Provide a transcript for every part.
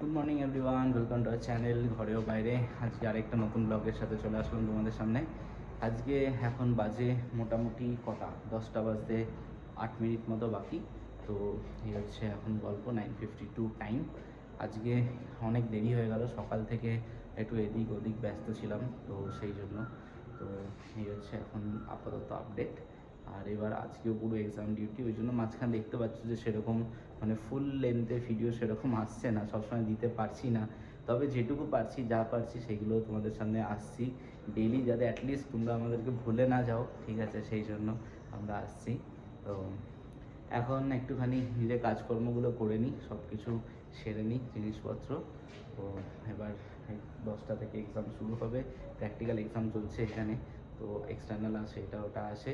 Good morning everyone welcome to our channel ঘরেও বাইরে আজকে আরেকটা নতুন ব্লগের সাথে চলে আসলাম তোমাদের সামনে। আজকে এখন বাজে মোটামুটি কটা? দশটা বাজতে আট মিনিট মতো বাকি। তো এই হচ্ছে এখন গল্প নাইন ফিফটি টু টাইম আজকে অনেক দেরি হয়ে গেল। সকাল থেকে একটু এদিক ওদিক ব্যস্ত ছিলাম, তো সেই জন্য। তো এই হচ্ছে এখন আপাতত আপডেট আর এবার আজকেও পুরো এক্সাম ডিউটি ওই জন্য মাঝখানে দেখতে পাচ্ছ যে সেরকম মানে ফুল লেন্থে ভিডিও সেরকম আসছে না, সবসময় দিতে পারছি না। তবে যেটুকু পারছি, যা পারছি সেগুলো তোমাদের সামনে আসছি। ডেইলি যাতে অ্যাটলিস্ট তোমরা আমাদেরকে ভুলে না যাও, ঠিক আছে, সেই জন্য আমরা আসছি। তো এখন একটুখানি নিজের কাজকর্মগুলো করে নিই সব কিছু সেরে নিই জিনিসপত্র। তো এবার দশটা থেকে এক্সাম শুরু হবে। প্র্যাকটিক্যাল এক্সাম চলছে এখানে, তো এক্সটার্নাল আসে, এটা ওটা আসে।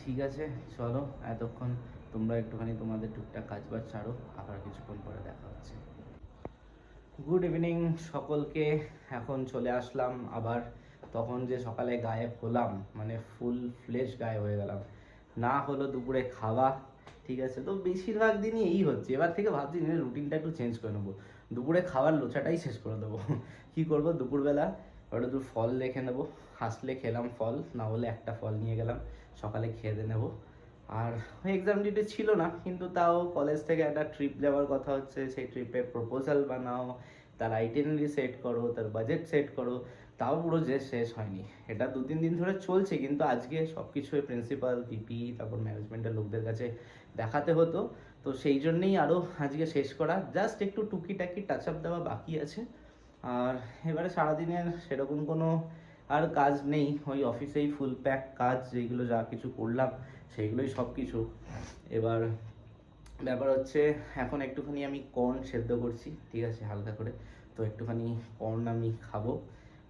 ঠিক আছে, চলো, এতক্ষণ তোমরা একটুখানি তোমাদের টুকটাক কাজ বাজ ছাড়ো আবার কিছুক্ষণ পরে দেখা হচ্ছে। গুড ইভিনিং সকলকে, এখন চলে আসলাম আবার, তখন যে সকালে গায়েব হলাম মানে ফুল ফ্লেশ গায়ে হয়ে গেলাম। না হলো দুপুরে খাওয়া, ঠিক আছে, তো বেশিরভাগ দিনই এই হচ্ছে। এবার থেকে ভাবছি নিজের রুটিনটা একটু চেঞ্জ করে নেব। দুপুরে খাওয়ার লোচাটাই শেষ করে দেবো। কী করব? দুপুরবেলা ওটা দু ফল দেখে নেব। হাসলে খেলাম ফল, না হলে একটা ফল নিয়ে গেলাম। সকালে খেয়ে নেব। আর এক্সাম ডিউটি ছিল না, কিন্তু তাও কলেজ থেকে একটা ট্রিপ যাওয়ার কথা হচ্ছে। সেই ট্রিপে প্রপোজাল বানাও, তার আইটেনারি সেট করো, তার বাজেট সেট করো। তাও পুরো যে শেষ হয়নি। এটা দু তিন দিন ধরে চলছে, কিন্তু আজকে সব কিছু প্রিন্সিপাল পিপি তারপর ম্যানেজমেন্টের লোকদের কাছে দেখাতে হতো। তো সেই জন্যেই আরও আজকে শেষ করা। জাস্ট একটু টুকিটাকি টাচ আপ দেওয়া বাকি আছে। আর এবারে সারাদিনের সেরকম কোনো আর কাজ নেই। ওই অফিসেই ফুল প্যাক কাজ যেগুলো যা কিছু করলাম, সেইগুলোই সব কিছু এবার ব্যাপার হচ্ছে, এখন একটুখানি আমি কর্ন সেদ্ধ করছি, ঠিক আছে, হালকা করে। তো একটুখানি কর্ন আমি খাব।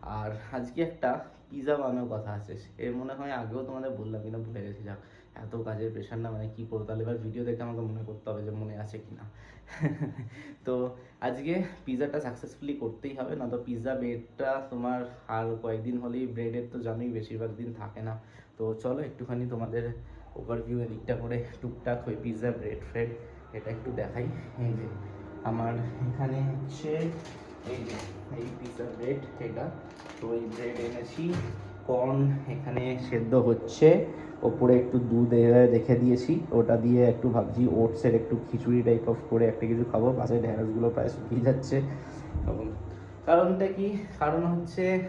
আর আজকে একটা পিৎজা বানানোর কথা আছে। এ মনে হয় আগেও তোমাদের বললাম কিনা, ভুলে গেছি, যাক। এত কাজের প্রেশার না মানে কী করব? তাহলে এবার ভিডিও দেখে আমাকে মনে করতে হবে যে মনে আছে কিনা। তো আজকে পিৎজাটা সাকসেসফুলি করতেই হবে না তো পিৎজা ব্রেডটা তোমার আর কয়েকদিন হলেই ব্রেডের তো জানোই বেশিরভাগ দিন থাকে না। তো চলো একটুখানি তোমাদের ওভারভিউ এদিকটা করে টুকটাক ওই পিৎজা ব্রেড ফ্রেড এটা একটু দেখাই। এই যে আমার এখানে হচ্ছে এই যে, এই পিৎজা ব্রেড এটা। তো এই ব্রেড এনেছি। কর্ন এখানে সেদ্ধ হচ্ছে। ওপরে একটু দুধ রেখে দিয়েছি। ওটা দিয়ে একটু ভাবছি ওটসের একটু খিচুড়ি টাইপ অফ করে একটা কিছু খাব। পাশে ঢেঁড়সগুলো প্রায় শুকিয়ে যাচ্ছে। এবং কারণটা কি? কারণ হচ্ছে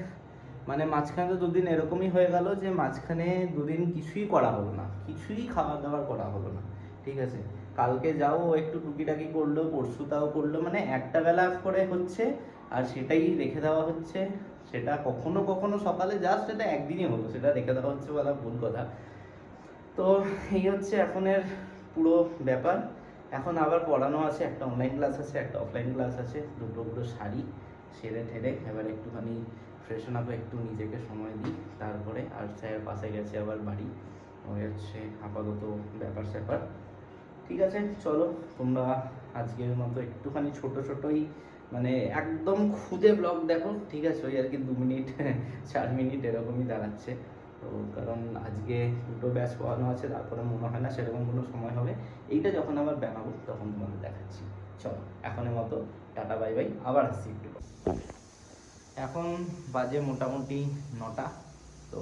মানে মাঝখানে তো দুদিন এরকমই হয়ে গেল যে মাঝখানে দুদিন কিছুই করা হলো না। কিছুই খাবার দাবার করা হলো না। ঠিক আছে? কালকে যাও একটু টুকিটাকি করল পরশু তাও করল মানে একটা বেলা করে হচ্ছে আর সেটাই রেখে দেওয়া হচ্ছে। সেটা কখনো কখনো সকালে জাস্ট সেটা একদিনই হলো। সেটা রেখে দেওয়া হচ্ছে বলা ভুল কথা। তো এই হচ্ছে এখনের পুরো ব্যাপার। এখন আবার পড়ানো আছে, একটা অনলাইন ক্লাস আছে, একটা অফলাইন ক্লাস আছে। দুটো পুরো শাড়ি সেরে ঠেরে এবার একটুখানি ফ্রেশন আপ একটু নিজেকে সময় দিই। তারপরে আর স্যার পাশে গেছে আবার বাড়ি। ওই হচ্ছে আপাতত ব্যাপার স্যাপার। ঠিক আছে, চলো তোমরা আজকের মতো একটুখানি ছোট ছোটই মানে একদম খুদে ব্লগ দেখো। ঠিক আছে, ওই আর কি দু মিনিট, চার মিনিট এরকমই দাঁড়াচ্ছে। তো কারণ আজকে দুটো ব্যাচ পড়ানো আছে, তারপরে মনে হয় না সেরকম কোনো সময় হবে। এইটা যখন আবার বানাবো, তখন তোমাদের দেখাচ্ছি। চলো, এখনের মতো টাটা, বাই বাই, আবার আসছি একটু এখন বাজে মোটামুটি নটা, তো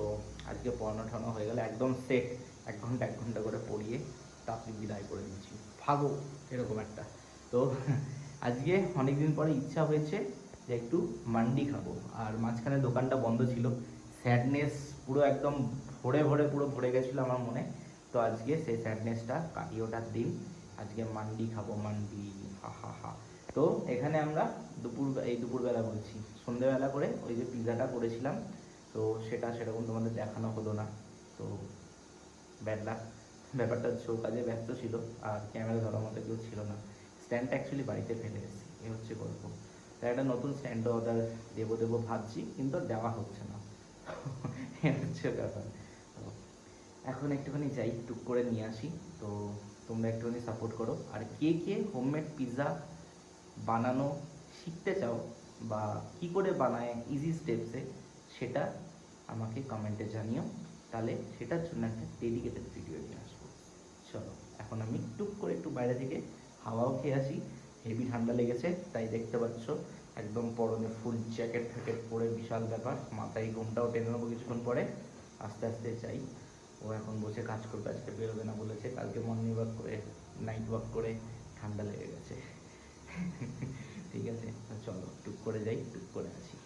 আজকে পড়ানো ঠানো হয়ে গেলে একদম সেট এক ঘণ্টা এক ঘণ্টা করে পড়িয়ে তাড়াতাড়ি বিদায় করে দিচ্ছি। ভাগো এরকম একটা। তো আজকে অনেক দিন পরে ইচ্ছা হয়েছে যে একটু মান্ডি খাব। আর মাঝখানে দোকানটা বন্ধ ছিল। স্যাডনেস পুরো একদম ভরে ভরে পুরো ভরে গেছিল আমার মনে। তো আজকে সেই স্যাডনেসটা কাটিয়ে ওঠার দিন। আজকে মান্ডি খাব, মান্ডি, হা হা হা। তো এখানে আমরা দুপুর, এই দুপুরবেলা বলছি। সন্ধ্যেবেলা করে ওই যে পিৎজাটা করেছিলাম। তো সেটা সেরকম তোমাদের দেখানো হলো না। তো ব্যাড ব্যাপারটা হচ্ছে কাজে ব্যস্ত ছিল আর ক্যামেরা ধরার মতো কেউ ছিল না। স্ট্যান্ডটা অ্যাকচুয়ালি বাড়িতে ফেলে এসেছি। এ হচ্ছে গল্প। তাই একটা নতুন স্ট্যান্ডও অর্ডার দেবো দেবো ভাবছি, কিন্তু দেওয়া হচ্ছে না। হচ্ছে ব্যাপার। এখন একটুখানি যাই, টুক করে নিয়ে আসি। তো তোমরা একটুখানি সাপোর্ট করো। আর কে কে হোমমেড পিৎজা বানানো শিখতে চাও বা কি করে বানায় ইজি স্টেপসে সেটা আমাকে কমেন্টে জানিও। তাহলে সেটার জন্য একটা ডেডিকেটেড ভিডিও নিয়ে আসব। চলো, এখন আমি টুক করে একটু বাইরে থেকে হাওয়াও খেয়ে আসি। হেভি ঠান্ডা লেগেছে, তাই দেখতে পাচ্ছ। একদম পরনে ফুল জ্যাকেট ফ্যাকেট পরে বিশাল ব্যাপার। মাথায় ঘুমটাও টেনে নেব কিছুক্ষণ পরে। আস্তে আস্তে চাই ও এখন বসে কাজ করবে, আজকে বেরোবে না বলেছে। কালকে মর্নিং ওয়াক করে নাইট ওয়াক করে ঠান্ডা লেগে গেছে। ঠিক আছে চলো টুক করে যাই, টুক করে আসি।